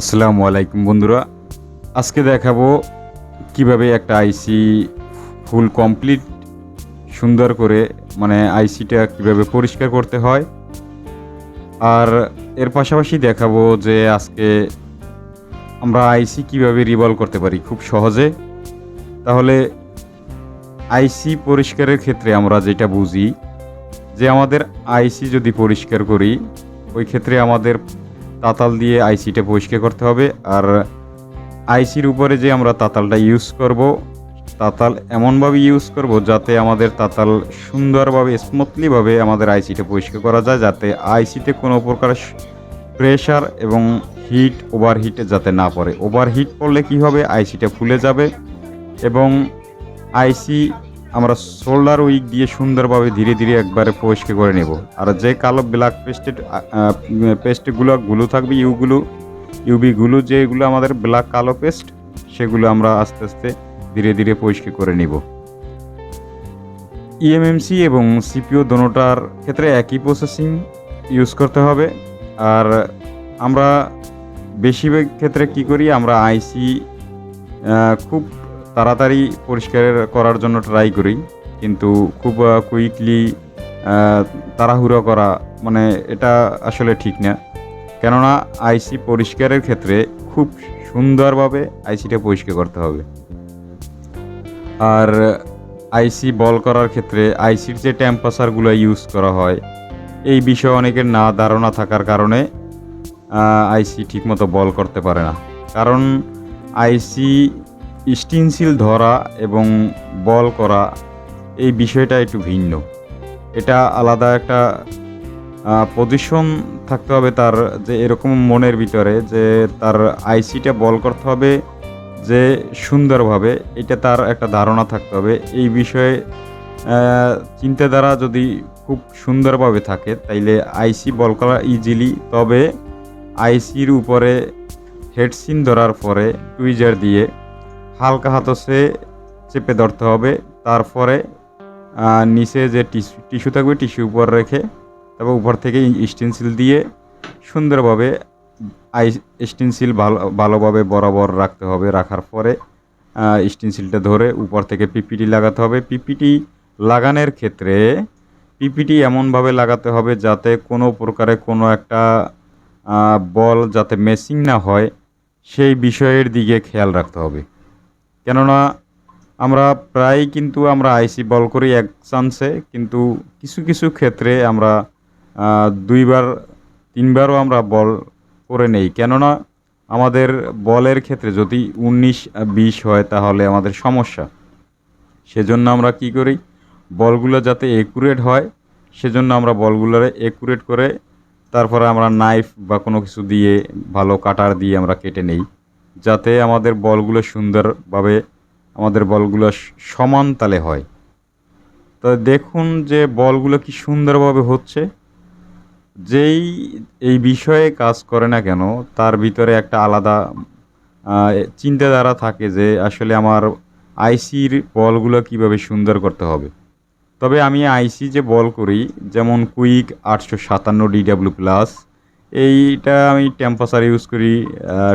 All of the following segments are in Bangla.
আসসালামু আলাইকুম বন্ধুরা। আজকে দেখাবো কীভাবে একটা আইসি ফুল কমপ্লিট সুন্দর করে মানে আইসিটা কীভাবে পরিষ্কার করতে হয়। আর এর পাশাপাশি দেখাবো যে আজকে আমরা আইসি কীভাবে রিভলভ করতে পারি খুব সহজে। তাহলে আইসি পরিষ্কারের ক্ষেত্রে আমরা যেটা বুঝি, যে আমাদের আইসি যদি পরিষ্কার করি, ওই ক্ষেত্রে আমাদের তাতাল দিয়ে আইসিটা পরিষ্কার করতে হবে। আর আইসির উপরে যে আমরা তাতালটা ইউজ করব, তাতাল এমনভাবে ইউজ করব যাতে আমাদের তাতাল সুন্দরভাবে স্মুথলিভাবে আমাদের আইসিটা পরিষ্কার করা যায়, যাতে আইসিতে কোনো প্রকার প্রেশার এবং হিট ওভারহিট যাতে না পড়ে। ওভারহিট পড়লে কি হবে? আইসিটা ফুলে যাবে এবং আইসি আমরা শোল্ডার উইক দিয়ে সুন্দরভাবে ধীরে ধীরে একবারে পরিষ্কার করে নেব। আর যে কালো ব্ল্যাক পেস্টেড পেস্টগুলো গুলো থাকবে, ইউগুলো, ইউবিগুলো, যেগুলো আমাদের ব্ল্যাক কালো পেস্ট সেগুলো আমরা আস্তে আস্তে ধীরে ধীরে পরিষ্কার করে নিব। ইএমএমসি এবং সিপিও দোনোটার ক্ষেত্রে একই প্রসেসিং ইউজ করতে হবে। আর আমরা বেশিরভাগ ক্ষেত্রে কি করি, আমরা আইসি খুব তাড়াতাড়ি পরিষ্কার করার জন্য ট্রাই করি। কিন্তু খুব কুইকলি তাড়াহুড়ো করা মানে এটা আসলে ঠিক না। কেননা আইসি পরিষ্কারের ক্ষেত্রে খুব সুন্দরভাবে আইসিটা পরিষ্কার করতে হবে। আর আইসি বল করার ক্ষেত্রে আইসির যে টেম্পারেচারগুলো ইউজ করা হয়, এই বিষয়ে অনেকের না ধারণা থাকার কারণে আইসি ঠিকমতো বল করতে পারে না। কারণ আইসি স্টিনসিল ধরা এবং বল করা এই বিষয়টা একটু ভিন্ন। এটা আলাদা একটা পজিশন থাকতে হবে তার যে এরকম মনের ভিতরে যে তার আইসিটা বল করতে হবে যে সুন্দরভাবে, এটা তার একটা ধারণা থাকতে হবে। এই বিষয়ে চিন্তাধারা যদি খুব সুন্দরভাবে থাকে, তাইলে আইসি বল করা ইজিলি তবে আইসির উপরে হেডসিন ধরার পরে টুইজার দিয়ে হালকা হাতসে চেপে ধরতে হবে। তারপরে নিচে যে টিস্যু টিস্যু থাকবে, টিস্যু উপর রেখে তারপর উপর থেকে স্টেনসিল দিয়ে সুন্দরভাবে আই স্টেনসিল ভালো, ভালোভাবে বরাবর রাখতে হবে। রাখার পরে স্টেনসিলটা ধরে উপর থেকে পিপিটি লাগাতে হবে। পিপিটি লাগানোর ক্ষেত্রে পিপিটি এমনভাবে লাগাতে হবে যাতে কোনো প্রকারে কোনো একটা বল যাতে মেসিং না হয়, সেই বিষয়ের দিকে খেয়াল রাখতে হবে। কেননা আমরা প্রায় কিন্তু আমরা আইসি বল করি এক চান্সে, কিন্তু কিছু কিছু ক্ষেত্রে আমরা দুইবার, তিনবারও আমরা বল করে নেই। কেননা আমাদের বলের ক্ষেত্রে যদি উনিশ, বিশ হয় তাহলে আমাদের সমস্যা। সেজন্য আমরা কি করি? বলগুলো যাতে একুরেট হয়, সেজন্য আমরা বলগুলোরে একুরেট করে, তারপরে আমরা নাইফ বা কোনো কিছু দিয়ে ভালো কাটার দিয়ে আমরা কেটে নেই। যাতে আমাদের বলগুলো সুন্দরভাবে আমাদের বলগুলো সমান তালে হয়। তো দেখুন যে বলগুলো কি সুন্দরভাবে হচ্ছে। যেই, এই বিষয়ে কাজ করে না কেন, তার ভিতরে একটা আলাদা চিন্তাধারা থাকে যে আসলে আমার আইসির বলগুলো কীভাবে সুন্দর করতে হবে। তবে আমি আইসি যে বল করি, যেমন কুইক আটশো সাতান্ন ডিডাব্লিউ প্লাস এইটা আমি টেম্পাসার ইউজ করি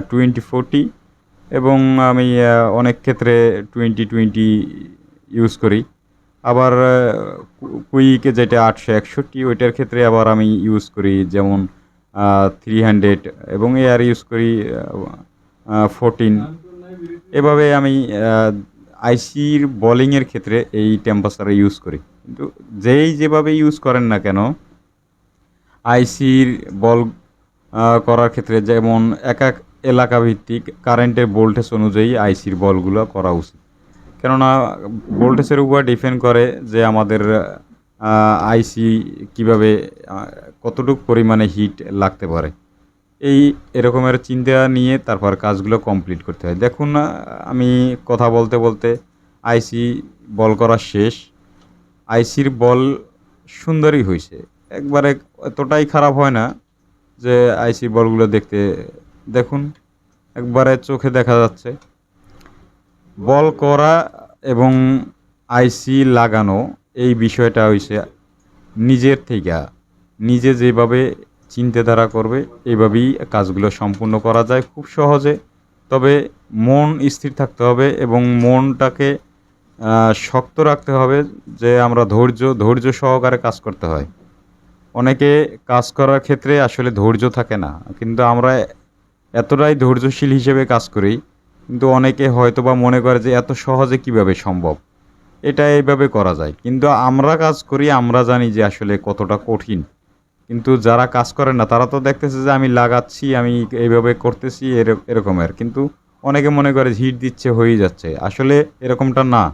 টোয়েন্টি ফোরটি এবং আমি অনেক ক্ষেত্রে টোয়েন্টি টোয়েন্টি ইউজ করি। আবার কুইকে যেটা আটশো একষট্টি, ওইটার ক্ষেত্রে আবার আমি ইউজ করি, যেমন থ্রি হান্ড্রেড এবং এয়ার ইউজ করি ফোরটিন এভাবে আমি আইসির বলিংয়ের ক্ষেত্রে এই টেম্পারেচার ইউজ করি। কিন্তু যেই যেভাবে ইউজ করেন না কেন আইসির বল করার ক্ষেত্রে যেমন এক এক এলাকা ভিত্তিক কারেন্টের ভোল্টেজ অনুযায়ী আইসির বলগুলো করা উচিত। কেননা ভোল্টেজের উপর ডিপেন্ড করে যে আমাদের আইসি কীভাবে কতটুকু পরিমাণে হিট লাগতে পারে। এই এরকমের চিন্তা নিয়ে তারপর কাজগুলো কমপ্লিট করতে হয়। দেখুন আমি কথা বলতে বলতে আইসি বল করা শেষ। আইসির বল সুন্দরই হয়েছে একবারে এতটাই খারাপ হয় না। যে আইসি বলগুলো দেখতে, দেখুন, একবারে চোখে দেখা যাচ্ছে। বল করা এবং আইসি লাগানো, এই বিষয়টা হয়েছে নিজের থেকে নিজে যেভাবে চিন্তাধারা করবে, এইভাবেই কাজগুলো সম্পূর্ণ করা যায় খুব সহজে। তবে মন স্থির থাকতে হবে এবং মনটাকে শক্ত রাখতে হবে যে আমরা ধৈর্য ধৈর্য সহকারে কাজ করতে হয়। অনেকে কাজ করার ক্ষেত্রে আসলে ধৈর্য থাকে না, কিন্তু আমরা এতটাই ধৈর্যশীল হিসেবে কাজ করি, কিন্তু অনেকে হয়তো বা মনে করে যে এত সহজে কীভাবে সম্ভব? এটা এইভাবে করা যায়। কিন্তু আমরা কাজ করি, আমরা জানি যে আসলে কতটা কঠিন। কিন্তু যারা কাজ করে না, তারা তো দেখতেছে যে আমি লাগাচ্ছি, আমি এইভাবে করতেছি, এর- এরকমের। কিন্তু অনেকে মনে করে হিট দিচ্ছে হয়ে যাচ্ছে। আসলে এরকমটা না।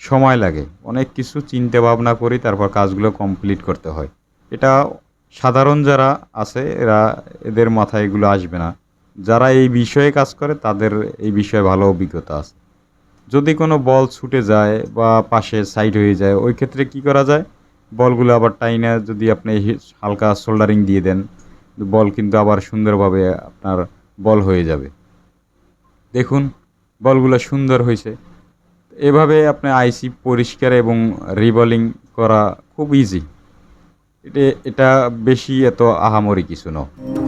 সময় লাগে। অনেক কিছু চিন্তা ভাবনা করি তারপর কাজগুলো কমপ্লিট করতে হয়। এটা সাধারণ যারা আছে, এরা এদের মাথায় এগুলো আসবে না। যারা এই বিষয়ে কাজ করে, তাদের এই বিষয়ে ভালো অভিজ্ঞতা আছে। যদি কোনো বল ছুটে যায় বা পাশে সাইড হয়ে যায়, ওই ক্ষেত্রে কি করা যায়? বলগুলো আবার টাইনা যদি আপনি হালকা সোল্ডারিং দিয়ে দেন, বল কিন্তু আবার সুন্দরভাবে আপনার বল হয়ে যাবে। দেখুন, বলগুলো সুন্দর হয়েছে। এভাবে আপনি আইসি পরিষ্কার এবং রিবলিং করা খুব ইজি এটা এটা বেশি এত আহামরি কিছু নয়।